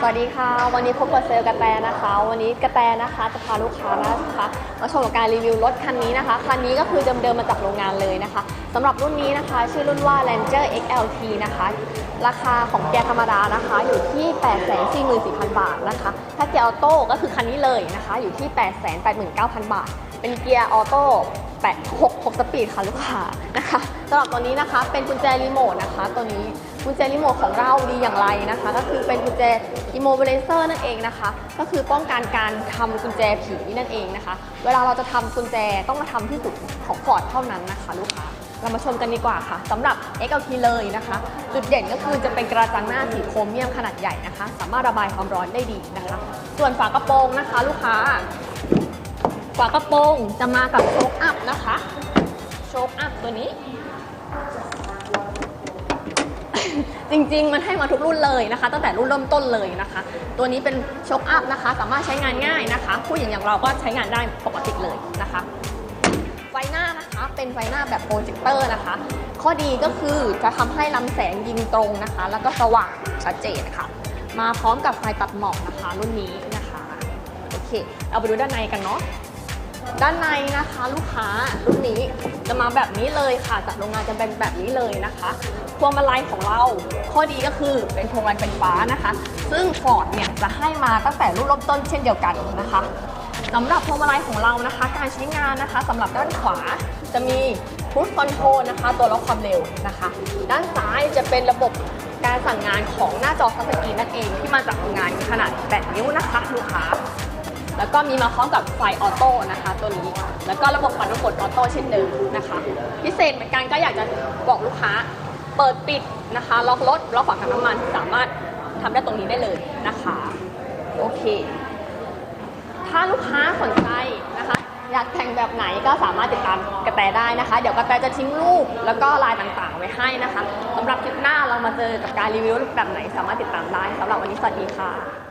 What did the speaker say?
สวัสดีค่ะ วันนี้พบกับเซลกระแตนะคะ วันนี้กระแตนะคะจะพาลูกค้านะคะมาชมการรีวิวรถคันนี้นะคะ คันนี้ก็คือเดิมๆมาจากโรงงานเลยนะคะสำหรับรุ่นนี้นะคะ ชื่อรุ่นว่า Ranger XLT นะคะ ราคาของเกียร์ธรรมดานะคะ อยู่ที่ 844,000 บาทนะคะ ถ้าเกียร์ออโต้ก็คือคันนี้เลยนะคะ อยู่ที่ 889,000 บาท เป็นเกียร์ออโต้แปดหกหกสปีดค่ะลูกค้านะคะสำหรับตัวนี้นะคะเป็นกุญแจรีโมทนะคะ ตัวนี้ กุญแจรีโมทของเราดีอย่างไรนะคะ ก็คือเป็นกุญแจอิโมเบลเซอร์นั่นเองนะคะ ก็คือป้องกันการทำกุญแจผีนั่นเองนะคะ เวลาเราจะทำกุญแจต้องมาทำที่สุดของฟอร์ดเท่านั้นนะคะลูกค้าเรามาชมกันดีกว่าค่ะสำหรับ XLT เลยนะคะ จุดเด่นก็คือจะเป็นกระจังหน้าสีโครเมียมขนาดใหญ่นะคะ สามารถระบายความร้อนได้ดีนะคะ ส่วนฝากระโปรงนะคะ ลูกค้า ฝากระโปรงจะมากับโชคอัพนะคะ โชคอัพตัวนี้ จริงๆ มันให้มาทุกรุ่นเลยนะคะ ตั้งแต่รุ่นเริ่มต้นเลยนะคะ ตัวนี้เป็นโชคอัพนะคะ สามารถใช้งานง่ายนะคะ ผู้หญิงอย่างเราก็ใช้งานได้ปกติเลยนะคะไฟหน้านะคะเป็นไฟหน้าแบบโปรเจคเตอร์นะคะ ข้อดีก็คือจะทำให้ลำแสงยิงตรงนะคะ แล้วก็สว่างชัดเจนค่ะ มาพร้อมกับไฟตัดหมอกนะคะรุ่นนี้นะคะโอเค เอาไปดูด้านในกันเนาะด้านในนะคะลูกค้า มาแบบนี้เลยค่ะจากโรงงานจะเป็นแบบนี้เลยนะคะพวงมาลัยของเราข้อดีก็คือเป็นพวงมาลัยไฟฟ้านะคะ ซึ่งฟอร์ดเนี่ยจะให้มาตั้งแต่รุ่นเริ่มต้นเช่นเดียวกันนะคะสำหรับพวงมาลัยของเรานะคะ การใช้งานนะคะสำหรับด้านขวาจะมีพุชคอนโทรลนะคะ ตัวล็อกความเร็วนะคะ ด้านซ้ายจะเป็นระบบการสั่งงานของหน้าจอทัชสกรีนนั่นเองที่มาจากโรงงานขนาด 8 นิ้วนะคะ ลูกค้า แล้วก็มีมาพร้อมกับไฟออโต้นะคะตัวนี้ แล้วก็ระบบปัดน้ำฝนออโต้เช่นเดิมนะคะ พิเศษเหมือนกันก็อยากจะบอกลูกค้า เปิดปิดนะคะ ล็อกรถล็อกฝาถังน้ำมัน สามารถทำได้ตรงนี้ได้เลยนะคะ โอเค ถ้าลูกค้าสนใจนะคะ อยากแต่งแบบไหนก็สามารถติดตามกระแตได้นะคะ เดี๋ยวกระแตจะทิ้งรูปแล้วก็ลายต่างๆ ไว้ให้นะคะสำหรับคลิปหน้าเรามาเจอกับการรีวิวแบบไหนสามารถติดตามได้สำหรับวันนี้สวัสดีค่ะ